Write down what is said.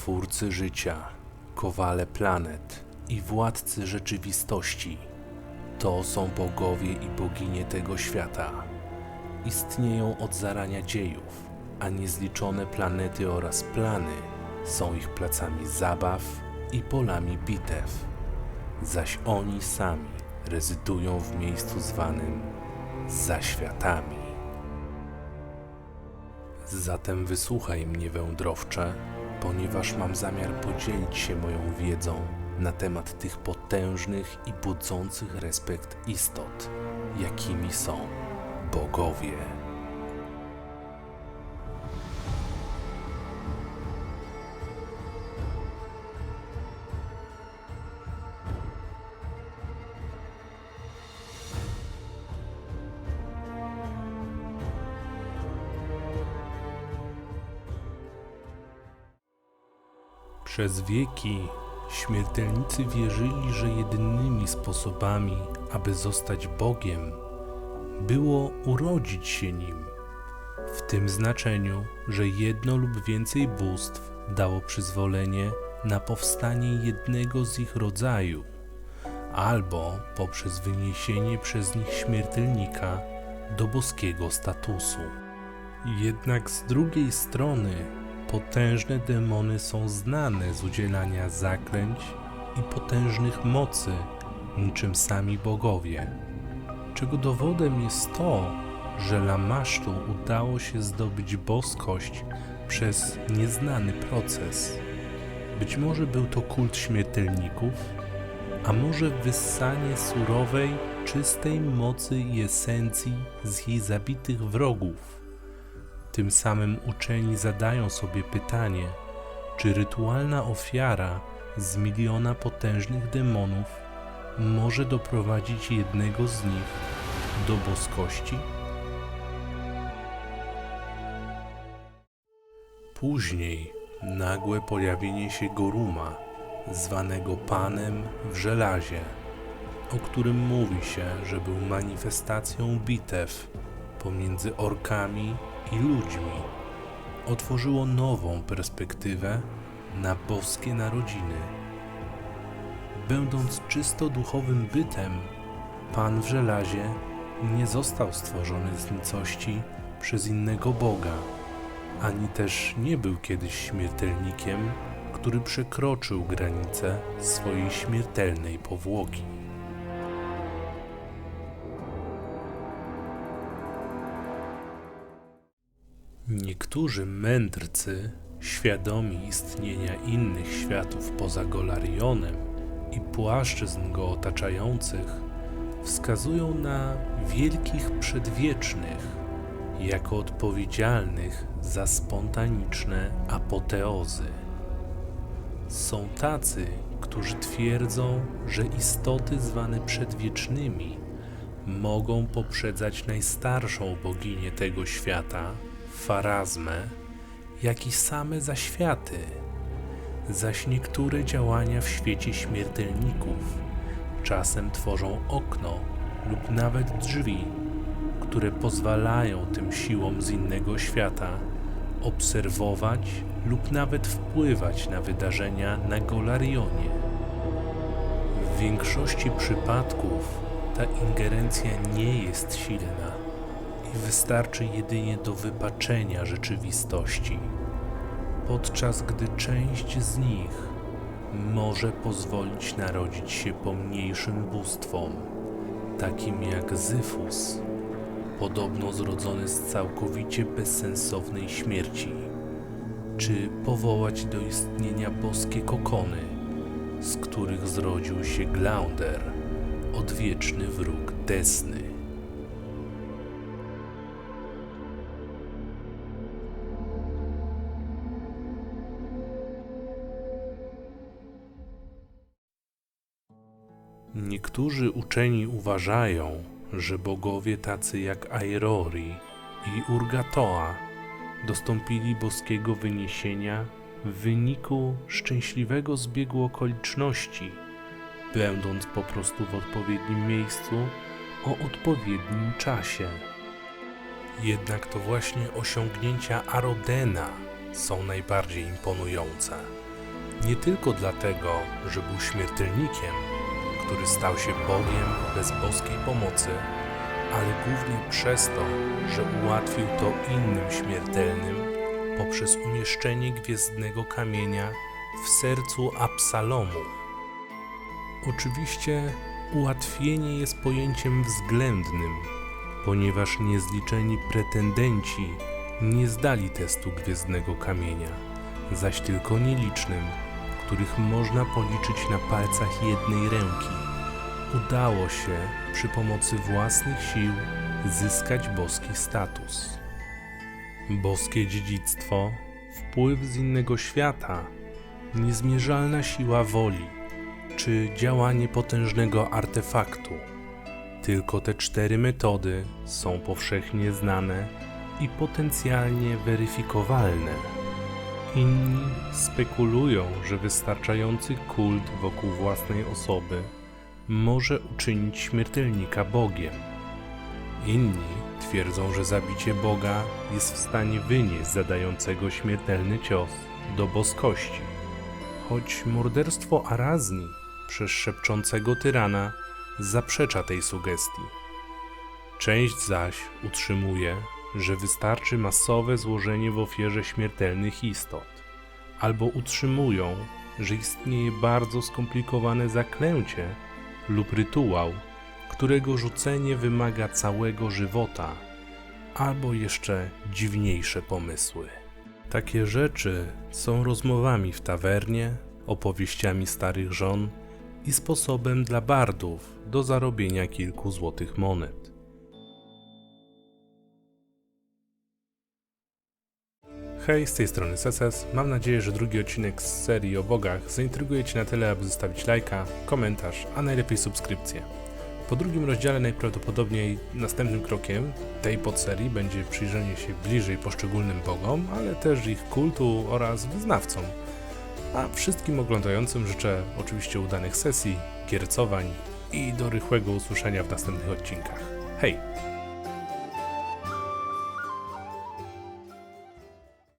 Twórcy życia, kowale planet i władcy rzeczywistości. To są bogowie i boginie tego świata. Istnieją od zarania dziejów, a niezliczone planety oraz plany są ich placami zabaw i polami bitew. Zaś oni sami rezydują w miejscu zwanym zaświatami. Zatem wysłuchaj mnie, wędrowcze, ponieważ mam zamiar podzielić się moją wiedzą na temat tych potężnych i budzących respekt istot, jakimi są bogowie. Przez wieki śmiertelnicy wierzyli, że jedynymi sposobami, aby zostać Bogiem, było urodzić się nim. W tym znaczeniu, że jedno lub więcej bóstw dało przyzwolenie na powstanie jednego z ich rodzaju, albo poprzez wyniesienie przez nich śmiertelnika do boskiego statusu. Jednak z drugiej strony potężne demony są znane z udzielania zaklęć i potężnych mocy, niczym sami bogowie. Czego dowodem jest to, że Lamasztu udało się zdobyć boskość przez nieznany proces. Być może był to kult śmiertelników, a może wyssanie surowej, czystej mocy i esencji z jej zabitych wrogów. Tym samym uczeni zadają sobie pytanie, czy rytualna ofiara z miliona potężnych demonów może doprowadzić jednego z nich do boskości? Później nagłe pojawienie się Goruma, zwanego Panem w żelazie, o którym mówi się, że był manifestacją bitew pomiędzy orkami i ludźmi, otworzyło nową perspektywę na boskie narodziny. Będąc czysto duchowym bytem, Pan w żelazie nie został stworzony z nicości przez innego Boga, ani też nie był kiedyś śmiertelnikiem, który przekroczył granice swojej śmiertelnej powłoki. Niektórzy mędrcy, świadomi istnienia innych światów poza Golarionem i płaszczyzn go otaczających, wskazują na wielkich przedwiecznych jako odpowiedzialnych za spontaniczne apoteozy. Są tacy, którzy twierdzą, że istoty zwane przedwiecznymi mogą poprzedzać najstarszą boginię tego świata, Farazmę, jak i same zaświaty, zaś niektóre działania w świecie śmiertelników czasem tworzą okno lub nawet drzwi, które pozwalają tym siłom z innego świata obserwować lub nawet wpływać na wydarzenia na Golarionie. W większości przypadków ta ingerencja nie jest silna i wystarczy jedynie do wypaczenia rzeczywistości, podczas gdy część z nich może pozwolić narodzić się pomniejszym bóstwom, takim jak Zyfus, podobno zrodzony z całkowicie bezsensownej śmierci, czy powołać do istnienia boskie kokony, z których zrodził się Glaunder, odwieczny wróg Desny. Niektórzy uczeni uważają, że bogowie tacy jak Airori i Urgatoa dostąpili boskiego wyniesienia w wyniku szczęśliwego zbiegu okoliczności, będąc po prostu w odpowiednim miejscu o odpowiednim czasie. Jednak to właśnie osiągnięcia Arodena są najbardziej imponujące, Nie tylko dlatego, że był śmiertelnikiem, który stał się Bogiem bez boskiej pomocy, ale głównie przez to, że ułatwił to innym śmiertelnym poprzez umieszczenie gwiezdnego kamienia w sercu Absalomu. Oczywiście ułatwienie jest pojęciem względnym, ponieważ niezliczeni pretendenci nie zdali testu gwiezdnego kamienia, zaś tylko nielicznym, których można policzyć na palcach jednej ręki, udało się przy pomocy własnych sił zyskać boski status. Boskie dziedzictwo, wpływ z innego świata, niezmierzalna siła woli czy działanie potężnego artefaktu. Tylko te cztery metody są powszechnie znane i potencjalnie weryfikowalne. Inni spekulują, że wystarczający kult wokół własnej osoby może uczynić śmiertelnika Bogiem. Inni twierdzą, że zabicie Boga jest w stanie wynieść zadającego śmiertelny cios do boskości. Choć morderstwo Arazni przez szepczącego tyrana zaprzecza tej sugestii. Część zaś utrzymuje, że wystarczy masowe złożenie w ofierze śmiertelnych istot, albo utrzymują, że istnieje bardzo skomplikowane zaklęcie lub rytuał, którego rzucenie wymaga całego żywota, albo jeszcze dziwniejsze pomysły. Takie rzeczy są rozmowami w tawernie, opowieściami starych żon i sposobem dla bardów do zarobienia kilku złotych monet. Hej, z tej strony Seses. Mam nadzieję, że drugi odcinek z serii o bogach zaintryguje Cię na tyle, aby zostawić lajka, komentarz, a najlepiej subskrypcję. Po drugim rozdziale najprawdopodobniej następnym krokiem tej podserii będzie przyjrzenie się bliżej poszczególnym bogom, ale też ich kultu oraz wyznawcom. A wszystkim oglądającym życzę oczywiście udanych sesji, kiercowań i do rychłego usłyszenia w następnych odcinkach. Hej!